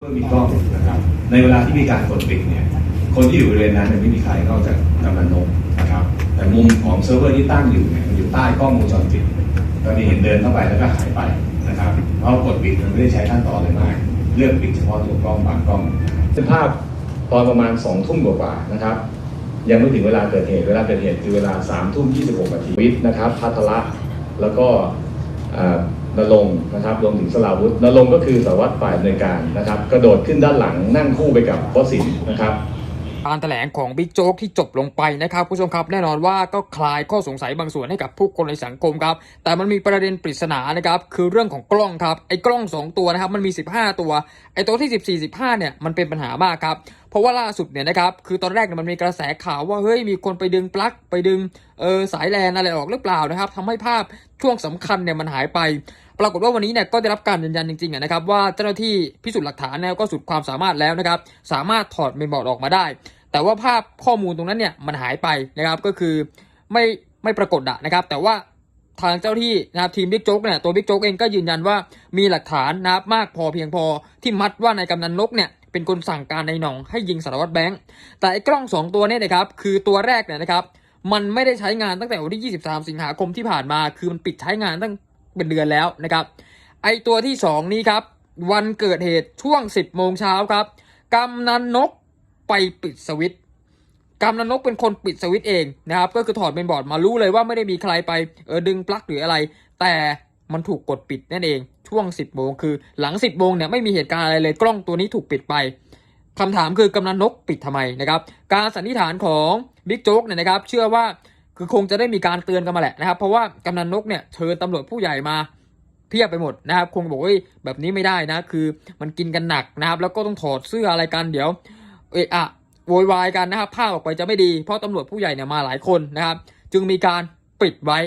เมื่อมีกล้องนะครับในเวลาที่มีการกดปิดเนี่ยคนที่อยู่บริเวณนั้นไม่มีใครนอกจากกำนันนกนะครับแต่มุมของเซิร์ฟเวอร์ที่ตั้งอยู่เนี่ยมันอยู่ใต้กล้องวงจรปิดก็มีเห็นเดินเข้าไปแล้วก็หายไปนะครับเพราะกดปิดมันไม่ได้ใช้ขั้นตอนอะไรมาก เลือกปิดเฉพาะตัวกล้องบางกล้องเป็นภาพตอนประมาณสองทุ่มกว่าๆนะครับ ยังไม่ถึงเวลาเกิดเหตุเวลาเกิดเหตุคือเวลา3ามทุ่มยี่สิบหกนาทีวิทย์นะครับพัทละแล้วก็อ่า นรงนะครับรวมถึงสลาวุฒินรงก็คือสารวัตรฝ่ายดำเนิการนะครับ กระโดดขึ้นด้านหลังนั่งคู่ไปกับวสินทร์นะครับ การแถลงของบิ๊กโจ๊กที่จบลงไปนะครับผู้ชมครับแน่นอนว่าก็คลายข้อสงสัยบางส่วนให้กับผู้คนในสังคมครับแต่มันมีประเด็นปริศนานะครับคือเรื่องของกล้องครับไอ้กล้อง 2 ตัวนะครับมันมี 15 ตัวไอ้ตัวที่ 14 15เนี่ยมันเป็นปัญหามากครับเพราะว่าล่าสุดเนี่ยนะครับคือตอนแรกเนี่ยมันมีกระแสข่าวว่าเฮ้ยมีคนไปดึงปลั๊กไปดึงเออสายแลนอะไรออกหรือเปล่านะครับทำให้ภาพช่วงสำคัญเนี่ยมันหายไป ปรากฏว่าวันนี้เนี่ยก็ได้รับการยืนยันจริงๆนะครับว่าเจ้าหน้าที่พิสูจน์หลักฐานเนี่ยก็สุดความสามารถแล้วนะครับสามารถถอดเมมบอร์ดออกมาได้ แต่ว่าภาพข้อมูลตรงนั้นเนี่ยมันหายไปนะครับก็คือไม่ไม่ปรากฏอะนะครับ แต่ว่าทางเจ้าที่นะครับทีมบิ๊กโจ๊กเนี่ยตัวบิ๊กโจ๊กเองก็ยืนยันว่ามีหลักฐานนะครับมากพอเพียงพอที่มัดว่านายกำนันนกเนี่ยเป็นคนสั่งการในหนองให้ยิงสารวัตรแบงค์แต่ไอ้กล้องสองตัวเนี่ยนะครับคือตัวแรกเนี่ยนะครับมันไม่ได้ใช้งานตั้งแต่วันที่ 23 สิงหาคมที่ผ่านมา คือมันปิดใช้งานตั้ง เป็นเดือนแล้วนะครับ ไอตัวที่ 2 นี้ครับ วันเกิดเหตุช่วง 10โมงเช้าครับกำนันนกไปปิดสวิตช์กำนันนกเป็นคนปิดสวิตช์เองนะครับ ก็คือถอดเมนบอร์ดมารู้เลยว่าไม่ได้มีใครไปเออดึงปลั๊กหรืออะไร แต่มันถูกกดปิดนั่นเองช่วง 10โมงคือหลัง 10โมงเนี่ยไม่มีเหตุการณ์อะไรเลยกล้องตัวนี้ถูกปิดไปคำถามคือกำนันนกปิดทำไมนะครับ การสันนิษฐานของบิ๊กโจ๊กเนี่ยนะครับ เชื่อว่า คือคงจะได้มีการเตือนกันมาแหละนะครับ เพราะว่ากำนันนกเนี่ยเชิญตำรวจผู้ใหญ่มาเพียบไปหมดนะครับ คงบอกว่าแบบนี้ไม่ได้นะ คือมันกินกันหนักนะครับ แล้วก็ต้องถอดเสื้ออะไรกันเดี๋ยว เอะอะโวยวายกันนะครับภาพออกไปจะไม่ดี เพราะตำรวจผู้ใหญ่เนี่ยมาหลายคนนะครับ จึงมีการปิดไว้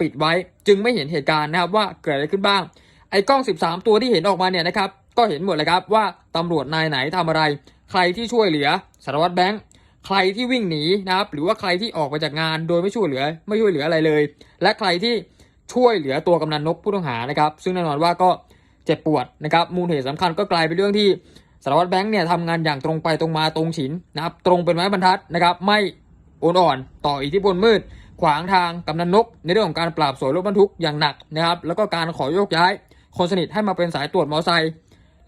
ปิดไว้ จึงไม่เห็นเหตุการณ์นะครับว่าเกิดอะไรขึ้นบ้าง ไอ้กล้อง 13 ตัวที่เห็นออกมาเนี่ยนะครับ ก็เห็นหมดเลยครับว่าตำรวจนายไหนทำอะไร ใครที่ช่วยเหลือสารวัตรแบงค์ ใครที่วิ่งหนีนะครับ หรือว่าใครที่ออกไปจากงานโดยไม่ช่วยเหลือ ไม่ช่วยเหลืออะไรเลย และใครที่ช่วยเหลือตัวกำนันนกผู้ต้องหานะครับ ซึ่งแน่นอนว่าก็เจ็บปวดนะครับ มูลเหตุสำคัญก็กลายเป็นเรื่องที่สารวัตรแบงค์เนี่ยทำงานอย่างตรงไปตรงมาตรงฉินนะครับ ตรงเป็นไม้บรรทัดนะครับ ไม่โอนอ่อนต่ออิทธิพลมืด ขวางทางกำนันนก ในเรื่องของการปราบสวยรถบรรทุกอย่างหนักนะครับ แล้วก็การขอโยกย้าย คนสนิทให้มาเป็นสายตรวจมอไซค์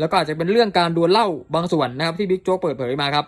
แล้วก็อาจจะเป็นเรื่องการดวลเหล้าบางส่วนนะครับที่บิ๊กโจ๊กเปิดเผยมาครับ